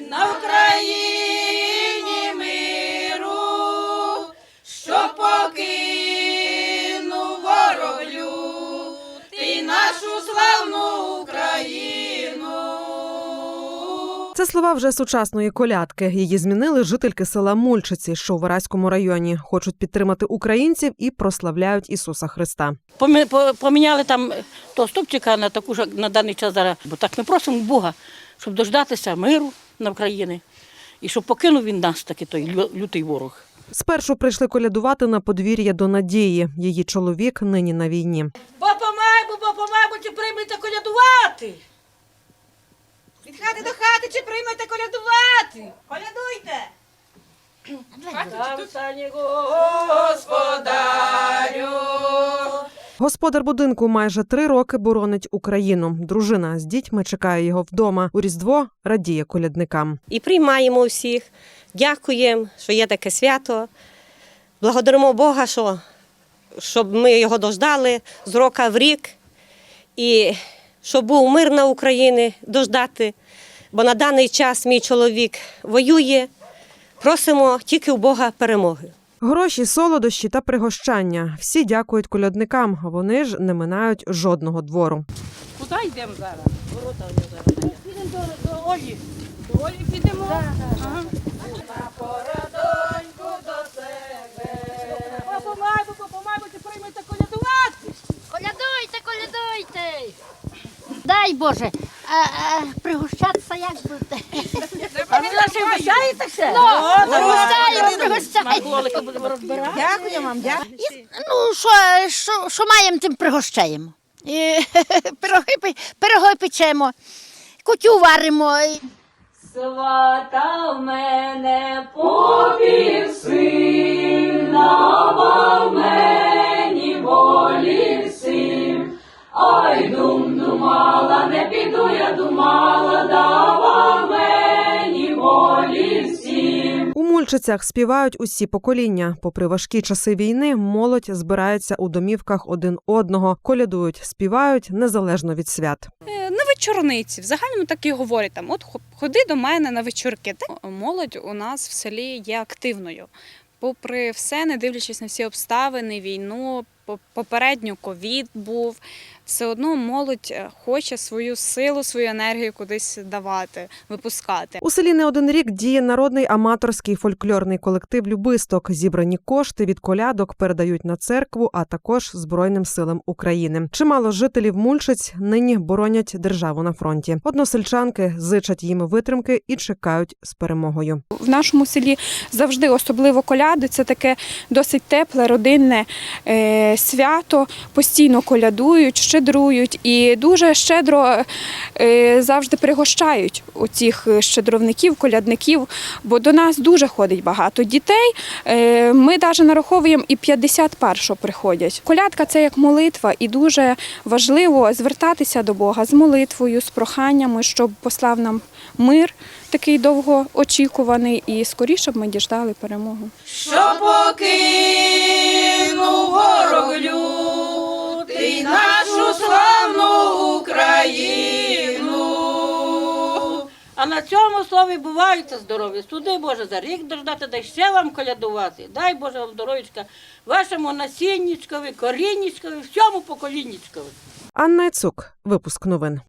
на Україні миру, що покинув ворог лютий нашу славну Україну. Це слова вже сучасної колядки. Її змінили жительки села Мульчиці, що у Вараському районі. Хочуть підтримати українців і прославляють Ісуса Христа. Помі- Поміняли там того стопчика на таку ж на даний час зараз. Бо так ми просимо Бога, щоб дождатися миру на Україні і щоб покинув він нас таки той лютий ворог. Спершу прийшли колядувати на подвір'я до Надії. Її чоловік нині на війні. Бо помайбу, бо помайбу, чи приймете колядувати. Від хати до хати чи приймете колядувати? Колядуйте! Господарю! Господар будинку майже три роки боронить Україну. Дружина з дітьми чекає його вдома. У Різдво радіє колядникам. і приймаємо всіх. Дякуємо, що є таке свято. Благодаримо Бога, що, щоб ми його дождали з року в рік. І щоб був мир на Україні дождати. Бо на даний час мій чоловік воює. Просимо тільки у Бога перемоги. Гроші, солодощі та пригощання. Всі дякують колядникам. Вони ж не минають жодного двору. Куди йдемо зараз? Ворота зараз. Підемо до, до Олі. До Олі підемо. Ага. Бо приймете колядувати. Колядуйте, колядуйте. Дай Боже, а, а, пригощатися як будете? Будемо розбирати. Дякую вам, дякую. Ну, що, що, що маємо, тим пригощаємо. І, пироги, пе- пироги печемо, кутю варимо. і Свата в мене попів сина, в мені всім. Співають усі покоління. Попри важкі часи війни, молодь збирається у домівках один одного, колядують, співають незалежно від свят. Е, На вечорниці, в загальному так і говорять там, от хо- ходи до мене на вечірки. Та молодь у нас в селі є активною. Попри все, не дивлячись на всі обставини, війну, попередньо ковід був, все одно молодь е, хоче свою силу, свою енергію кудись давати, випускати. У селі не один рік діє народний аматорський фольклорний колектив Любисток. Зібрані кошти від колядок передають на церкву, а також Збройним силам України. Чимало жителів Мульчиць нині боронять державу на фронті. Односельчанки зичать їм витримки і чекають з перемогою. В нашому селі завжди особливо коляди. Це таке досить тепле, родинне е, свято. Постійно колядують, щедрують і дуже щедро е, завжди пригощають у цих щедровників, колядників. Бо до нас дуже ходить багато дітей. Е, ми навіть нараховуємо і 51 приходять. Колядка це як молитва, і дуже важливо звертатися до Бога з молитвою, з проханнями, щоб послав нам мир такий довгоочікуваний, і скоріше б ми діждали перемогу. Що покинув А на цьому слові буваються здорові. Суди Боже за рік дождати, дай ще вам колядувати. Дай Боже вам здоров'ячка, вашому насіннічкові, коріннічкові, всьому поколіннічкові. Анна Цук, випуск новин.